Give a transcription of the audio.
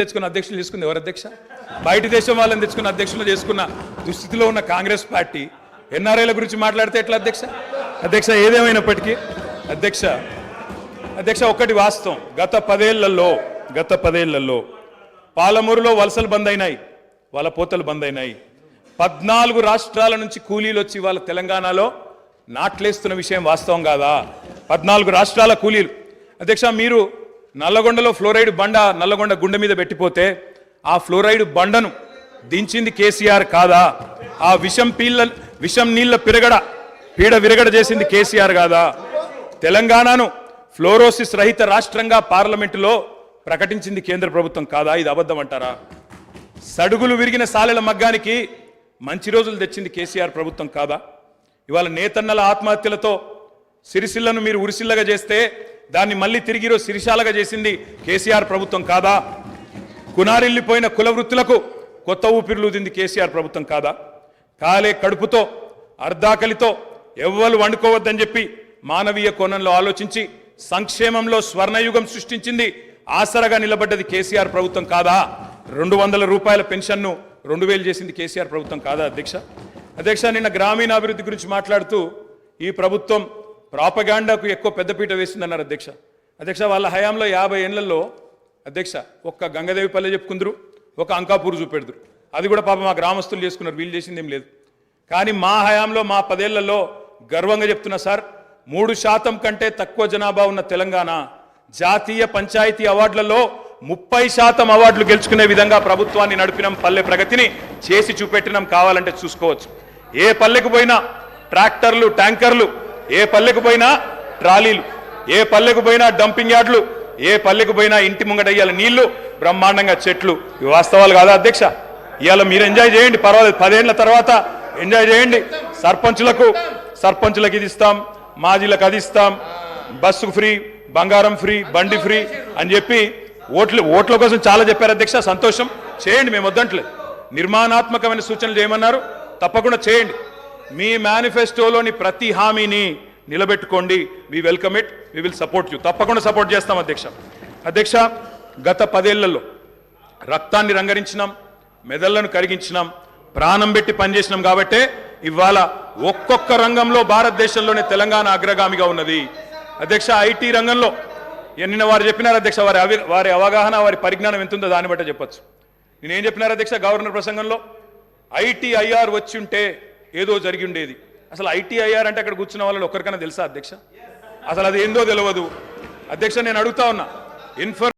తెచ్చుకున్న అధ్యక్షులు చేసుకుంది ఎవరు అధ్యక్ష? బయట దేశం వాళ్ళని తెచ్చుకున్న అధ్యక్షులు చేసుకున్న దుస్థితిలో ఉన్న కాంగ్రెస్ పార్టీ ఎన్ఆర్ఐల గురించి మాట్లాడితే ఎట్లా అధ్యక్ష? అధ్యక్ష ఏదేమైనప్పటికీ అధ్యక్ష అధ్యక్ష ఒక్కటి వాస్తవం. గత పదేళ్ళలో గత పదేళ్ళలో పాలమూరులో వలసలు బంద్ అయినాయి వాళ్ళ పోతలు బంద్ అయినాయి. పద్నాలుగు రాష్ట్రాల నుంచి కూలీలు వచ్చి వాళ్ళ తెలంగాణలో నాట్లేస్తున్న విషయం వాస్తవం కాదా? పద్నాలుగు రాష్ట్రాల కూలీలు. అధ్యక్ష మీరు నల్లగొండలో ఫ్లోరైడ్ బండ నల్లగొండ గుండె మీద పెట్టిపోతే ఆ ఫ్లోరైడ్ బండను దించింది కేసీఆర్ కాదా? ఆ విషం పీళ్ళ విషం నీళ్ళ పిరగడ పీడ విరగడ చేసింది కేసీఆర్ కాదా? తెలంగాణను ఫ్లోరోసిస్ రహిత రాష్ట్రంగా పార్లమెంటులో ప్రకటించింది కేంద్ర ప్రభుత్వం కాదా? ఇది అబద్ధం అంటారా? సడుగులు విరిగిన సాలెల మగ్గానికి మంచి రోజులు తెచ్చింది కేసీఆర్ ప్రభుత్వం కాదా? ఇవాళ నేతన్నల ఆత్మహత్యలతో సిరిసిల్లను మీరు ఉరిసిల్లగా చేస్తే దాన్ని మళ్ళీ తిరిగి ఈరోజు సిరిశాలగా చేసింది కేసీఆర్ ప్రభుత్వం కాదా? కునారిల్లిపోయిన కుల వృత్తులకు కొత్త ఊపిరిలుదింది కేసీఆర్ ప్రభుత్వం కాదా? కాలే కడుపుతో అర్ధాకలితో ఎవ్వరు వండుకోవద్దని చెప్పి మానవీయ కోణంలో ఆలోచించి సంక్షేమంలో స్వర్ణయుగం సృష్టించింది ఆసరగా నిలబడ్డది కేసీఆర్ ప్రభుత్వం కాదా? రెండు వందల రూపాయల పెన్షన్ను రెండు వేలు చేసింది కేసీఆర్ ప్రభుత్వం కాదా అధ్యక్ష? అధ్యక్ష నిన్న గ్రామీణాభివృద్ధి గురించి మాట్లాడుతూ ఈ ప్రభుత్వం ప్రాపగాండాకు ఎక్కువ పెద్దపీట వేసిందన్నారు అధ్యక్ష. అధ్యక్ష వాళ్ళ హయాంలో యాభై ఏళ్ళలో అధ్యక్ష ఒక్క గంగదేవి పల్లె చెప్పుకుందరు ఒక అంకాపూర్ చూపెడుదురు. అది కూడా పాప మా గ్రామస్తులు చేసుకున్నారు వీళ్ళు చేసింది ఏం లేదు. కానీ మా హయాంలో మా పదేళ్ళలో గర్వంగా చెప్తున్నా సార్ మూడు శాతం కంటే తక్కువ జనాభా ఉన్న తెలంగాణ జాతీయ పంచాయతీ అవార్డులలో ముప్పై శాతం అవార్డులు గెలుచుకునే విధంగా ప్రభుత్వాన్ని నడిపినాం పల్లె ప్రగతిని చేసి చూపెట్టినాం కావాలంటే చూసుకోవచ్చు. ఏ పల్లెకు పోయినా ట్రాక్టర్లు ట్యాంకర్లు ఏ పల్లెకు పోయినా ట్రాలీలు ఏ పల్లెకు పోయినా డంపింగ్ యార్డ్లు ఏ పల్లెకు పోయినా ఇంటి ముంగట నీళ్ళు బ్రహ్మాండంగా చెట్లు. ఇవి వాస్తవాలు కాదా అధ్యక్ష? ఇవాళ మీరు ఎంజాయ్ చేయండి పర్వాలేదు. పదేళ్ళ తర్వాత ఎంజాయ్ చేయండి. సర్పంచులకు సర్పంచులకు ఇది ఇస్తాం మాజీలకు అది ఇస్తాం. బస్సు ఫ్రీ బంగారం ఫ్రీ బండి ఫ్రీ అని చెప్పి ఓట్లు ఓట్ల కోసం చాలా చెప్పారు అధ్యక్ష. సంతోషం. చేయండి మేము వద్దంటలేదు. నిర్మాణాత్మకమైన సూచనలు చేయమన్నారు. తప్పకుండా చేయండి. మీ మేనిఫెస్టోలోని ప్రతి హామీని నిలబెట్టుకోండి. We welcome it we will support you తప్పకుండా సపోర్ట్ చేస్తాం అధ్యక్ష. అధ్యక్ష గత పదేళ్ళలో రక్తాన్ని రంగరించినాం మెదళ్ళను కరిగించినాం ప్రాణం పెట్టి పనిచేసినాం కాబట్టే ఇవాళ ఒక్కొక్క రంగంలో భారతదేశంలోనే తెలంగాణ అగ్రగామిగా ఉన్నది. అధ్యక్ష ఐటీ రంగంలో ఇక నిన్న వారు చెప్పినారు అధ్యక్ష వారి అవి వారి అవగాహన వారి పరిజ్ఞానం ఎంత ఉందో దాన్ని బట్టే చెప్పొచ్చు. నేనేం చెప్పినారు అధ్యక్ష గవర్నర్ ప్రసంగంలో? ఐటీఐఆర్ వచ్చి ఉంటే ఏదో జరిగి ఉండేది. అసలు ఐటీఐఆర్ అంటే అక్కడ కూర్చున్న వాళ్ళు ఒక్కరికైనా తెలుసా అధ్యక్ష? అసలు అది ఏందో తెలియదు అధ్యక్ష నేను అడుగుతా ఉన్నా. ఇన్ఫర్